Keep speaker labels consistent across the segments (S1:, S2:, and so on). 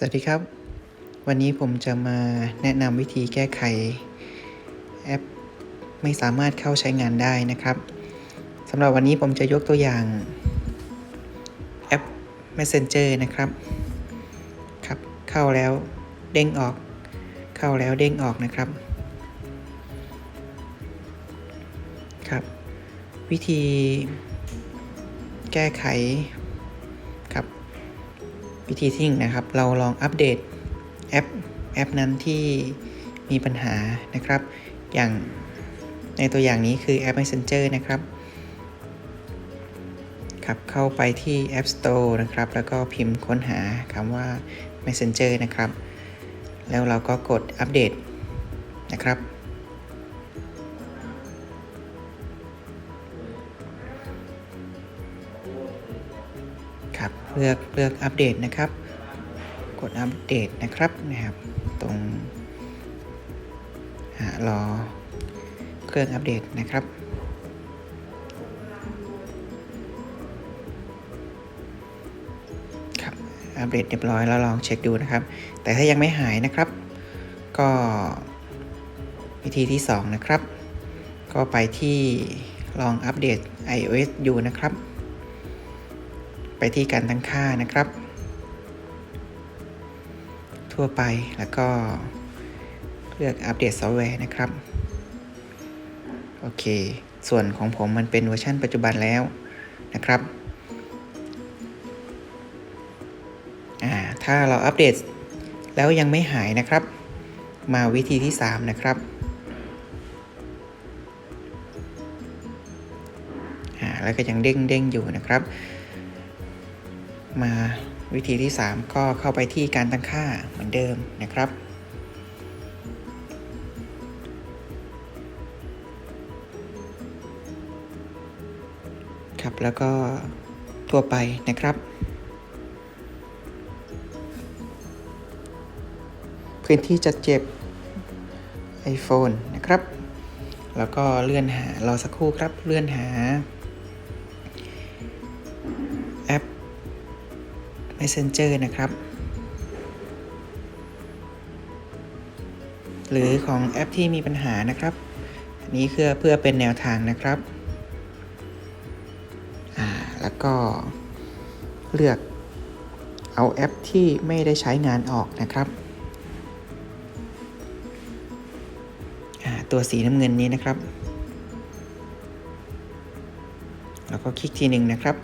S1: สวัสดีครับ วันนี้ผมจะมาแนะนำวิธีแก้ไข แอปไม่สามารถเข้าใช้งานได้นะครับสำหรับวันนี้ผมจะยกตัวอย่างแอป Messenger นะครับครับ เข้าแล้วเด้งออก เข้าแล้วเด้งออกนะครับครับ วิธีแก้ไข วิธีที่หนึ่งนะครับ เราลองอัปเดตแอปแอปนั้นที่มีปัญหานะครับ อย่างในตัวอย่างนี้คือแอป Messenger นะครับครับเข้าไปที่ App Store นะครับ แล้วก็พิมพ์ค้นหาคำว่า Messenger นะครับ แล้วเราก็กดอัปเดตนะครับ ครับเลือกเลือกอัปเดตนะครับ กดอัปเดตนะครับนะครับ ตรงหารอเครื่องอัปเดตนะครับครับอัปเดตเรียบร้อยแล้วลองเช็คดูนะครับ แต่ถ้ายังไม่หายนะครับ ก็วิธีที่ 2 นะครับ ก็ไปที่ลองอัปเดต iOS อยู่นะครับ ไปที่การตั้งค่านะครับ ทั่วไปแล้วก็เลือกอัปเดตซอฟต์แวร์นะครับ โอเค ส่วนของผมมันเป็นเวอร์ชันปัจจุบันแล้วนะครับอ่าถ้าเราอัปเดตแล้วยังไม่หายนะครับ มาวิธีที่ 3 นะครับอ่าแล้วก็ยังเด้งเด้งอยู่นะครับ มาวิธีที่ 3 ก็เข้าไปที่การตั้งค่าเหมือนเดิมนะครับ ครับแล้วก็ทั่วไปนะครับ พื้นที่จัดเจ็บ iPhone นะครับ แล้วก็เลื่อนหารอสักครู่ครับเลื่อนหา Messenger นะครับ หรือของแอปที่มีปัญหานะครับ อันนี้เพื่อเพื่อเป็นแนวทางนะครับอ่าแล้วก็เลือกเอาแอปที่ไม่ได้ใช้งานออกนะครับอ่าตัวสีน้ำเงินนี้นะครับ แล้วก็คลิกทีหนึ่งนะครับ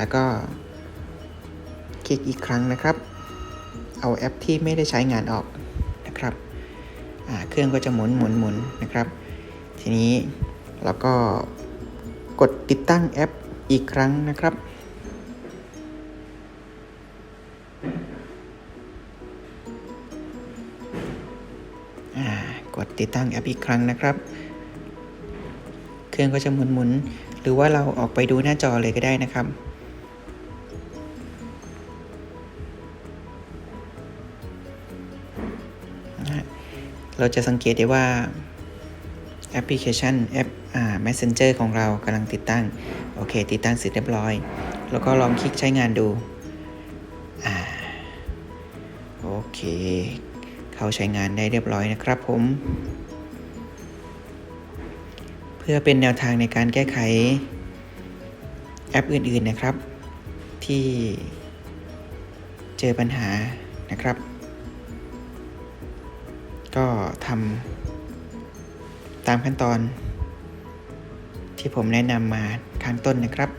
S1: แล้วก็คลิกอีกครั้งนะครับ เอาแอปที่ไม่ได้ใช้งานออกนะครับ เครื่องก็จะหมุนหมุนหมุนนะครับ ทีนี้เราก็กดติดตั้งแอปอีกครั้งนะครับกดติดตั้งแอปอีกครั้งนะครับ เครื่องก็จะหมุนหมุน หรือว่าเราออกไปดูหน้าจอเลยก็ได้นะครับ เราจะสังเกตได้ว่าแอปพลิเคชันแอปอ่า Messenger ของเรากำลังติดตั้ง โอเค ติดตั้งเสร็จเรียบร้อย แล้วก็ลองคลิกใช้งานดูอ่าโอเค เข้าใช้งานได้เรียบร้อยนะครับผม เพื่อเป็นแนวทางในการแก้ไขแอปอื่นๆนะครับ ที่เจอปัญหานะครับ ก็ทำตามขั้นตอนที่ผมแนะนำมาข้างต้นนะครับ